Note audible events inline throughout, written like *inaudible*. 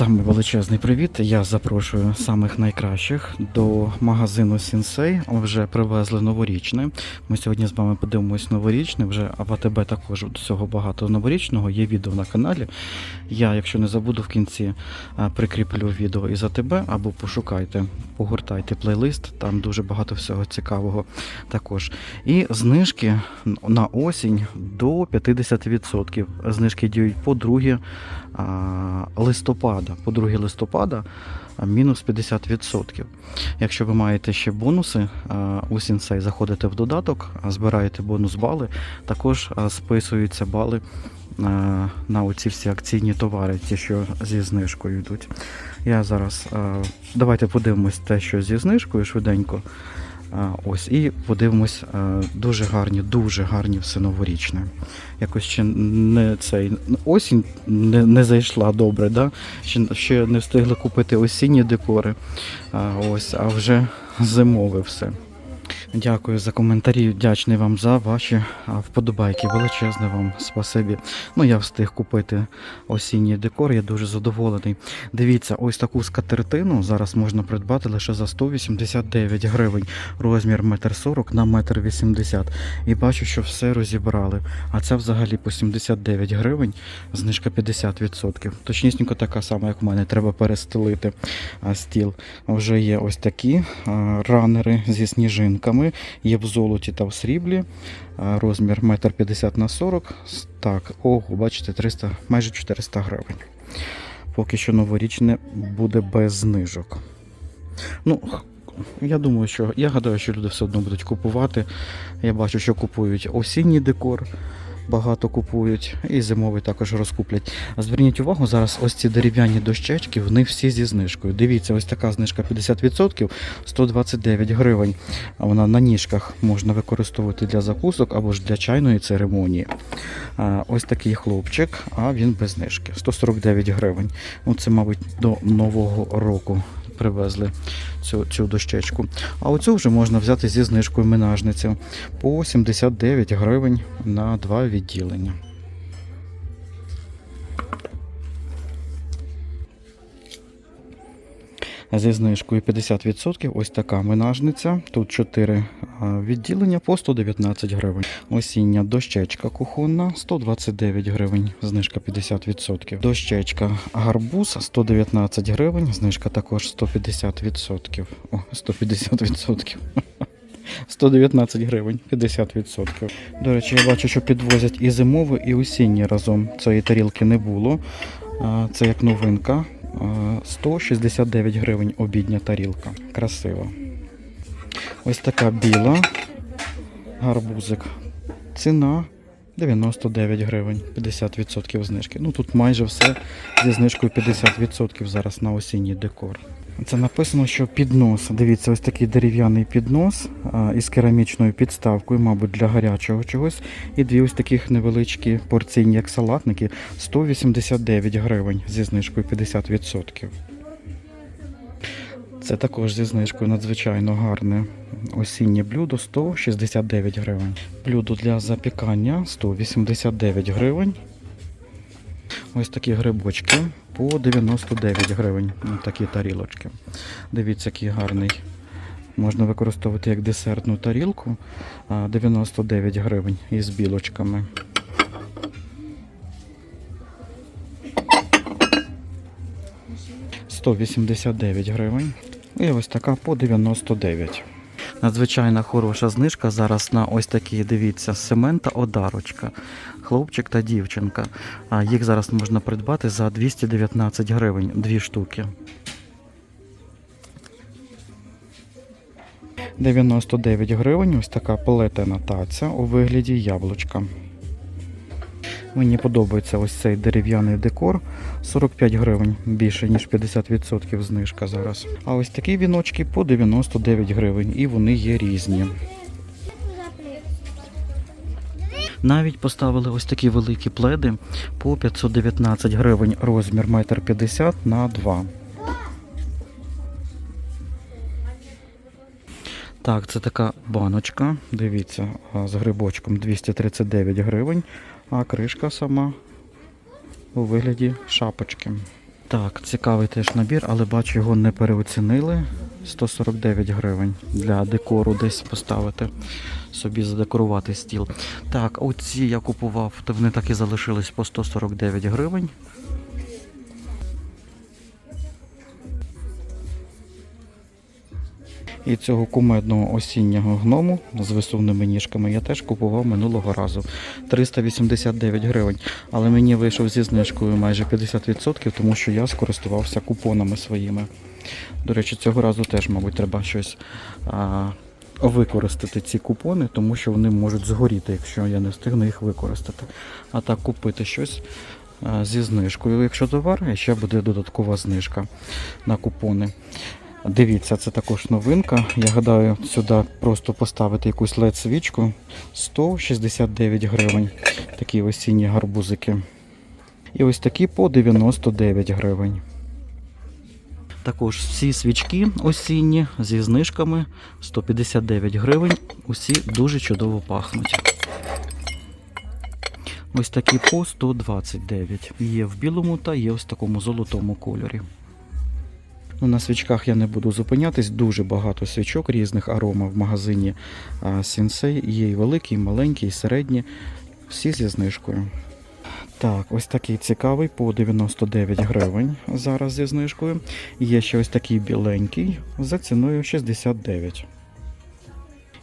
Саме величезний привіт. Я запрошую самих найкращих до магазину Сінсей. Вже привезли новорічне. Ми сьогодні з вами подивимось новорічне. Вже в АТБ також всього багато новорічного. Є відео на каналі. Я, якщо не забуду, в кінці прикріплю відео із АТБ або пошукайте, погортайте плейлист. Там дуже багато всього цікавого також. І знижки на осінь до 50%. Знижки діють по 2 а, листопада. По 2 листопада мінус 50%. Якщо ви маєте ще бонуси у Сінсей, заходите в додаток, збираєте бонус бали, також списуються бали на оці всі акційні товари, ті, що зі знижкою йдуть. Я зараз давайте подивимось те, що зі знижкою швиденько. Ось, і подивимось дуже гарні, дуже гарні все новорічне. Якось ще не цей осінь не, не зайшла добре, да? ще, ще не встигли купити осінні декори. Ось, а вже зимове все. Дякую за коментарі. Вдячний вам за ваші вподобайки. Величезне вам спасибі. Ну, я встиг купити осінній декор, я дуже задоволений. Дивіться, ось таку скатертину зараз можна придбати лише за 189 гривень. Розмір 1,40 на 1,80 м. І бачу, що все розібрали. А це взагалі по 79 гривень, знижка 50%. Точнісінько така сама, як в мене. Треба перестелити стіл. Вже є ось такі ранери зі сніжинками. Є в золоті та в сріблі. Розмір 1,50 на 40 Так, ого, бачите, 300, майже 400 гривень. Поки що новорічне буде без знижок. Ну, я думаю, що я гадаю, що люди все одно будуть купувати. Я бачу, що купують осінній декор. Багато купують і зимовий також розкуплять. Зверніть увагу, зараз ось ці дерев'яні дощечки, вони всі зі знижкою. Дивіться, ось така знижка 50%, 129 гривень. А вона на ніжках можна використовувати для закусок або ж для чайної церемонії. Ось такий хлопчик, а він без знижки. 149 гривень. Ну, це, мабуть, до Нового року привезли цю, цю дощечку. А оцю вже можна взяти зі знижкою менажницю по 79 гривень на два відділення. Зі знижкою 50% ось така менажниця. Тут 4 відділення по 119 гривень. Осіння дощечка кухонна 129 гривень, знижка 50%. Дощечка гарбуз 119 гривень, знижка також 150%. О, 150%. 119 *laughs* гривень, 50%. До речі, я бачу, що підвозять і зимові, і осінні разом. Цієї тарілки не було. Це як новинка. А, 169 гривень обідня тарілка. Красиво. Ось така біла. Гарбузик. Ціна 99 гривень, 50% знижки. Ну тут майже все зі знижкою 50% зараз на осінній декор. Це написано, що піднос. Дивіться, ось такий дерев'яний піднос із керамічною підставкою, мабуть, для гарячого чогось. І дві ось таких невеличкі порційні, як салатники, 189 гривень зі знижкою 50%. Це також зі знижкою надзвичайно гарне осіннє блюдо 169 гривень. Блюдо для запікання 189 гривень. Ось такі грибочки по 99 гривень. Ось такі тарілочки. Дивіться, який гарний. Можна використовувати як десертну тарілку. 99 гривень із білочками. – 189 гривень. І ось така по 99. Надзвичайно хороша знижка зараз на ось такі, дивіться, семента одарочка. Хлопчик та дівчинка. А їх зараз можна придбати за 219 гривень, дві штуки. 99 гривень, ось така полетена таця у вигляді яблучка. Мені подобається ось цей дерев'яний декор. 45 гривень, більше ніж 50% знижка зараз. А ось такі віночки по 99 гривень, і вони є різні. Навіть поставили ось такі великі пледи по 519 гривень, розмір 1,50 м на 2. Так, це така баночка. Дивіться, з грибочком 239 гривень, а кришка сама у вигляді шапочки. Так, цікавий теж набір, але бачу, його не переоцінили. 149 гривень для декору десь поставити, собі задекорувати стіл. Так, оці я купував, то вони так і залишились по 149 гривень. І цього кумедного осіннього гному з висувними ніжками я теж купував минулого разу. 389 гривень. Але мені вийшов зі знижкою майже 50%, тому що я скористувався купонами своїми. До речі, цього разу теж, мабуть, треба щось а, використати ці купони, тому що вони можуть згоріти, якщо я не встигну їх використати. А так купити щось зі знижкою, якщо товар, і ще буде додаткова знижка на купони. Дивіться, це також новинка. Я гадаю, сюди просто поставити якусь led свічку 169 гривень. Такі осінні гарбузики. І ось такі по 99 гривень. Також всі свічки осінні зі знижками 159 гривень. Усі дуже чудово пахнуть. Ось такі по 129. Є в білому та є ось такому золотому кольорі. Ну, на свічках я не буду зупинятись. Дуже багато свічок різних арома в магазині Сінсей. Є і великі, і маленькі, і середні. Всі зі знижкою. Так, ось такий цікавий по 99 гривень зараз зі знижкою. Є ще ось такий біленький за ціною 69.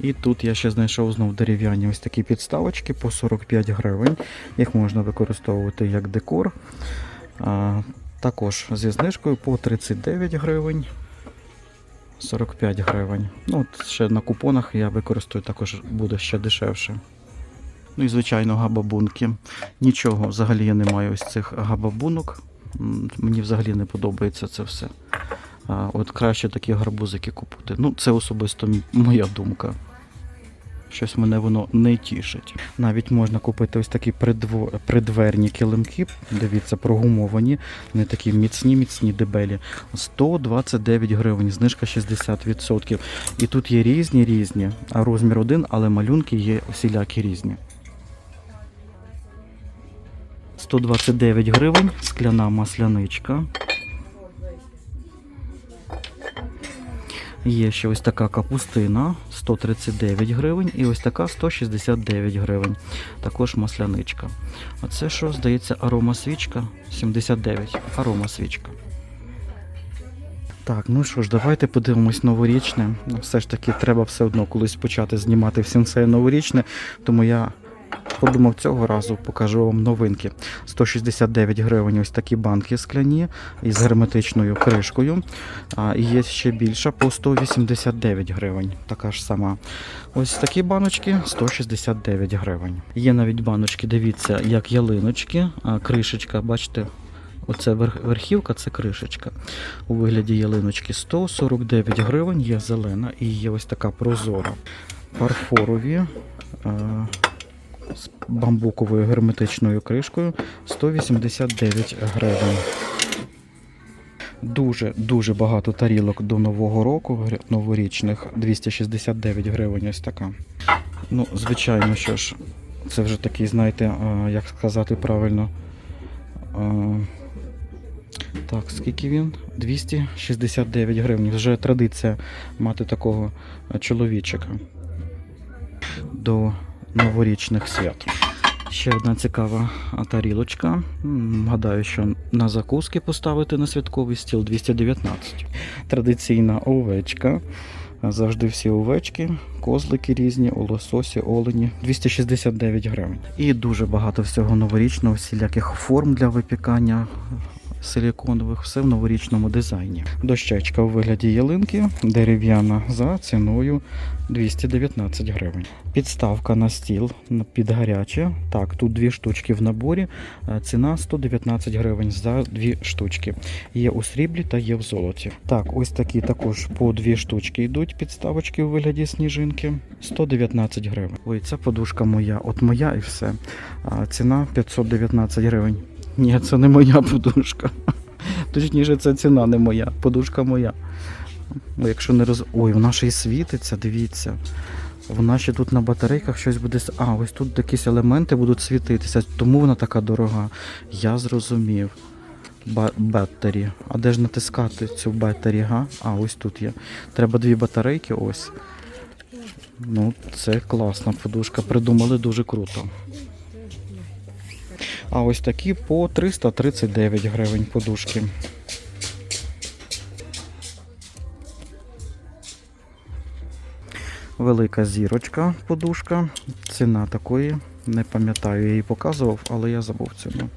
І тут я ще знайшов знов дерев'яні ось такі підставочки по 45 гривень. Їх можна використовувати як декор. Також зі знижкою по 39 гривень. 45 гривень. Ну, от ще на купонах я використаю також буде ще дешевше. Ну і звичайно, габабунки. Нічого взагалі я не маю ось цих габабунок. Мені взагалі не подобається це все. От краще такі гарбузики купити. Ну, це особисто моя думка. Щось мене воно не тішить. Навіть можна купити ось такі придво... придверні килимки. Дивіться, прогумовані, не такі міцні, міцні дебелі. 129 гривень, знижка 60%. І тут є різні різні, а розмір один, але малюнки є усілякі різні. 129 гривень, скляна масляничка. Є ще ось така капустина 139 гривень і ось така 169 гривень. Також масляничка. А це що, здається, арома свічка 79. Арома свічка. Так, ну що ж, давайте подивимось новорічне. Все ж таки, треба все одно колись почати знімати в сенсеї новорічне, тому я подумав цього разу покажу вам новинки. 169 гривень ось такі банки скляні із герметичною кришкою. А, є ще більша по 189 гривень. Така ж сама. Ось такі баночки 169 гривень. Є навіть баночки, дивіться, як ялиночки, а, кришечка, бачите. Оце верхівка, це кришечка. У вигляді ялиночки 149 гривень, є зелена і є ось така прозора. Фарфорові е, з бамбуковою герметичною кришкою 189 гривень. Дуже дуже багато тарілок до Нового року, новорічних 269 гривень. Ось така. Ну, звичайно, що ж, це вже такий, знаєте, як сказати правильно. Так, скільки він? 269 гривень. Вже традиція мати такого чоловічика до новорічних свят. Ще одна цікава тарілочка. Гадаю, що на закуски поставити на святковий стіл 219. Традиційна овечка. Завжди всі овечки, козлики різні, у лососі, олені 269 гривень. І дуже багато всього новорічного, всіляких форм для випікання силіконових, все в новорічному дизайні. Дощечка у вигляді ялинки, дерев'яна за ціною 219 гривень. Підставка на стіл під гаряче. Так, тут дві штучки в наборі. Е, Ціна 119 гривень за дві штучки. Є у сріблі та є в золоті. Так, ось такі також по дві штучки йдуть підставочки у вигляді сніжинки. 119 гривень. Ой, ця подушка моя, от моя і все. Ціна 519 гривень. Ні, це не моя подушка. Точніше, це ціна не моя, подушка моя. Якщо не роз... Ой, вона ще й світиться, дивіться. Вона ще тут на батарейках щось буде. А, ось тут якісь елементи будуть світитися, тому вона така дорога. Я зрозумів. Ба- Беттері. А де ж натискати цю беттері, га? А, ось тут є. Треба дві батарейки, ось. Ну, це класна подушка. Придумали дуже круто. А ось такі по 339 гривень подушки. Велика зірочка подушка. Ціна такої. Не пам'ятаю, я її показував, але я забув ціну.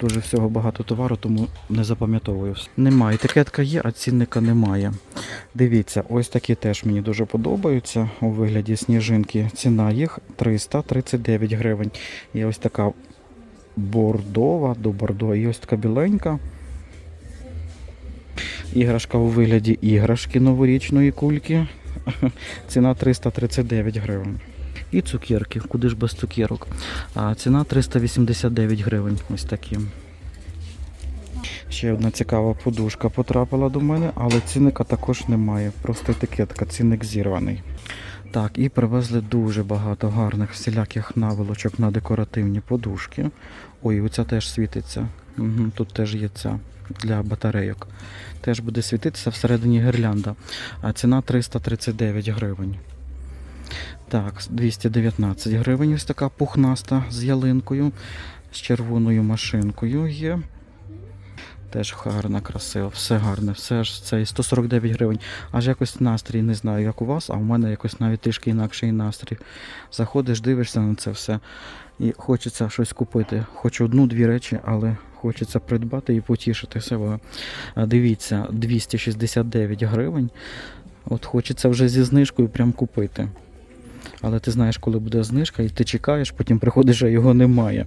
Дуже всього багато товару, тому не запам'ятовую. Немає. Етикетка є, а цінника немає. Дивіться, ось такі теж мені дуже подобаються у вигляді сніжинки. Ціна їх 339 гривень. Є ось така бордова до бордо, і ось така біленька. Іграшка у вигляді іграшки новорічної кульки. *laughs* Ціна 339 гривень. І цукерки, куди ж без цукерок. А ціна 389 гривень. Ось такі. Ще одна цікава подушка потрапила до мене, але цінника також немає. Просто етикетка, цінник зірваний. Так, і привезли дуже багато гарних всіляких наволочок на декоративні подушки. Ой, оця теж світиться. Угу, тут теж є ця для батарейок. Теж буде світитися всередині гірлянда. А ціна 339 гривень. Так, 219 гривень. Ось така пухнаста з ялинкою, з червоною машинкою є. Теж гарна, красива, все гарне, все ж це і 149 гривень. Аж якось настрій, не знаю, як у вас, а у мене якось навіть трішки інакший настрій. Заходиш, дивишся на це все. І хочеться щось купити. Хочу одну-дві речі, але хочеться придбати і потішити себе. Дивіться, 269 гривень. От хочеться вже зі знижкою прям купити. Але ти знаєш, коли буде знижка, і ти чекаєш, потім приходиш, а його немає.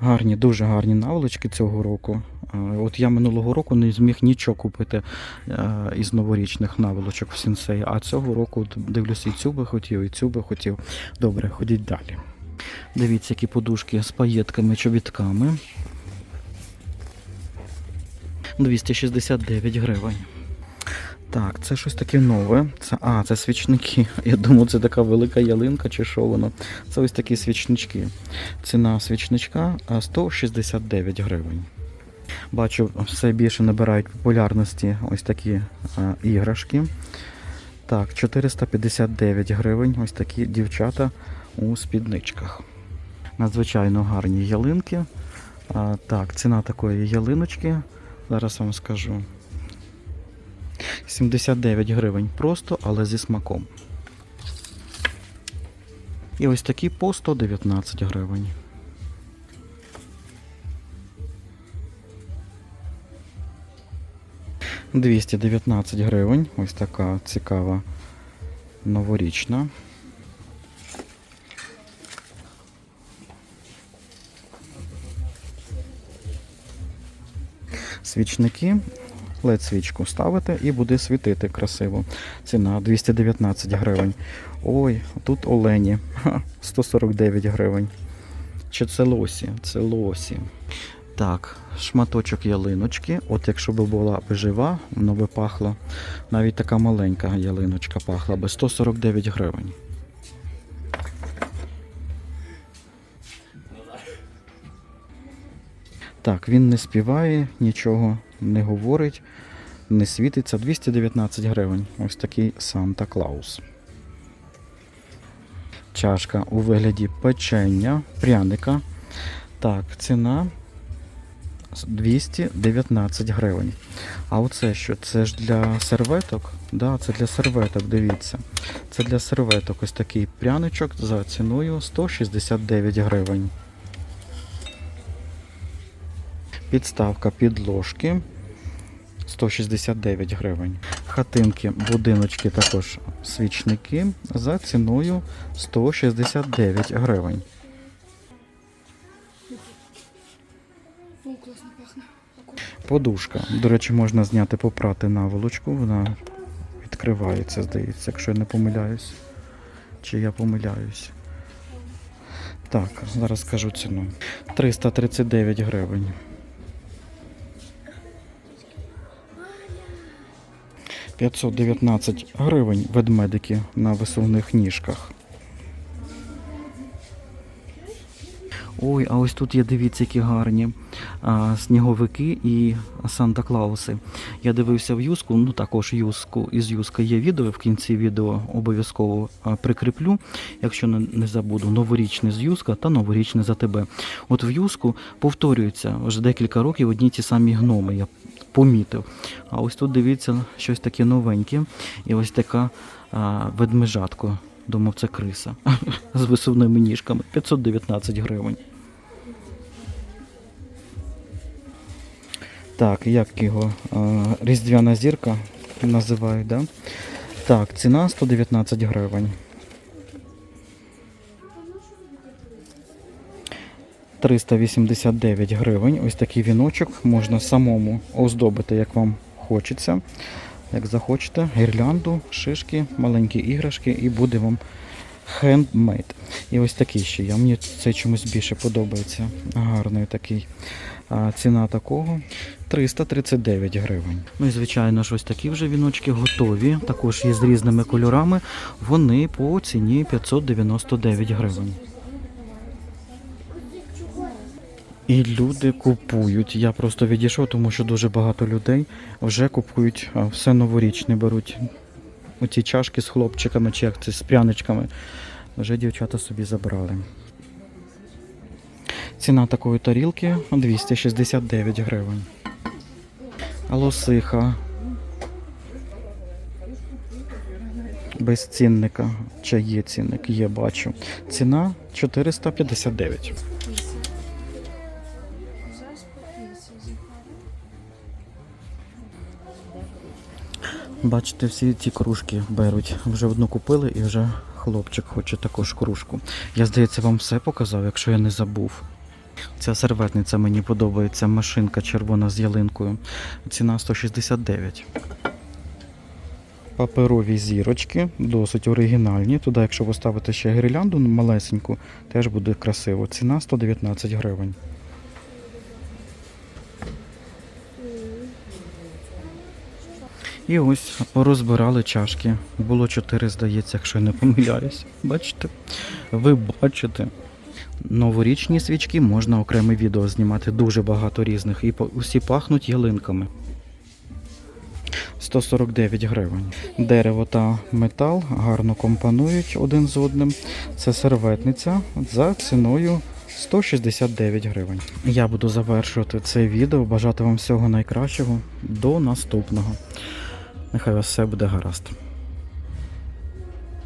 Гарні, дуже гарні наволочки цього року. От я минулого року не зміг нічого купити е, із новорічних наволочок в сінсей. А цього року дивлюся, і цю би хотів, і цю би хотів. Добре, ходіть далі. Дивіться, які подушки з паєтками, чобітками. 269 гривень. Так, це щось таке нове. Це, а, це свічники. *laughs* Я думав, це така велика ялинка чи що воно. Це ось такі свічнички. Ціна свічничка 169 гривень. Бачу, все більше набирають популярності ось такі а, іграшки. Так, 459 гривень. Ось такі дівчата у спідничках. Надзвичайно гарні ялинки. А, так, ціна такої ялиночки. Зараз вам скажу. 79 гривень просто, але зі смаком. І ось такі по 119 гривень. Двісті дев'ятнадцять гривень. Ось така цікава новорічна. Свічники led свічку ставите і буде світити красиво. Ціна 219 гривень. Ой, тут олені. 149 гривень. Чи це лосі? Це лосі. Так, шматочок ялиночки. От якщо б була б жива, воно би пахло. Навіть така маленька ялиночка пахла би 149 гривень. Так, він не співає, нічого не говорить, не світиться. 219 гривень. Ось такий Санта Клаус. Чашка у вигляді печення, пряника. Так, ціна 219 гривень. А оце що? Це ж для серветок? Да, це для серветок, дивіться. Це для серветок ось такий пряничок за ціною 169 гривень. Підставка підложки 169 гривень. Хатинки, будиночки, також свічники за ціною 169 гривень. Пахне. Подушка. До речі, можна зняти попрати наволочку, вона відкривається, здається, якщо я не помиляюсь. Чи я помиляюсь. Так, зараз скажу ціну. 339 гривень. П'ятсот дев'ятнадцять гривень ведмедики на висувних ніжках. Ой, а ось тут є, дивіться, які гарні. а, сніговики і Санта-Клауси. Я дивився в Юску, ну також Юску із Юска є відео. В кінці відео обов'язково прикріплю, якщо не, не забуду, новорічне з Юска та новорічне за тебе. От в Юску повторюються вже декілька років одні ті самі гноми. Я помітив. А ось тут дивіться щось таке новеньке. І ось така а, ведмежатко. Думав, це криса *laughs* з висувними ніжками. 519 гривень. Так, як його? Різдвяна зірка називають, да? Так, ціна 119 гривень. 389 гривень. Ось такий віночок можна самому оздобити, як вам хочеться. Як захочете, гірлянду, шишки, маленькі іграшки, і буде вам хендмейд. І ось такий ще є. Мені цей чомусь більше подобається. Гарний такий. А ціна такого 339 гривень. Ну і звичайно ж, ось такі вже віночки готові. Також є з різними кольорами. Вони по ціні 599 гривень. І люди купують. Я просто відійшов, тому що дуже багато людей вже купують все новорічне, беруть оці чашки з хлопчиками, чи як це з пряничками. Вже дівчата собі забрали. Ціна такої тарілки 269 гривень. Лосиха. Без цінника. Чи є цінник? Є, бачу. Ціна 459. Бачите, всі ці кружки беруть. Вже одну купили і вже хлопчик хоче також кружку. Я, здається, вам все показав, якщо я не забув. Ця серветниця мені подобається, машинка червона з ялинкою. Ціна 169. Паперові зірочки, досить оригінальні. Туди, якщо поставити ще гірлянду малесеньку, теж буде красиво. Ціна 119 гривень. І ось розбирали чашки. Було чотири, здається, якщо я не помиляюсь. Бачите? Ви бачите. Новорічні свічки можна окреме відео знімати, дуже багато різних. І усі пахнуть ялинками. 149 гривень. Дерево та метал гарно компонують один з одним. Це серветниця за ціною 169 гривень. Я буду завершувати це відео. Бажати вам всього найкращого. До наступного. Нехай у вас все буде гаразд.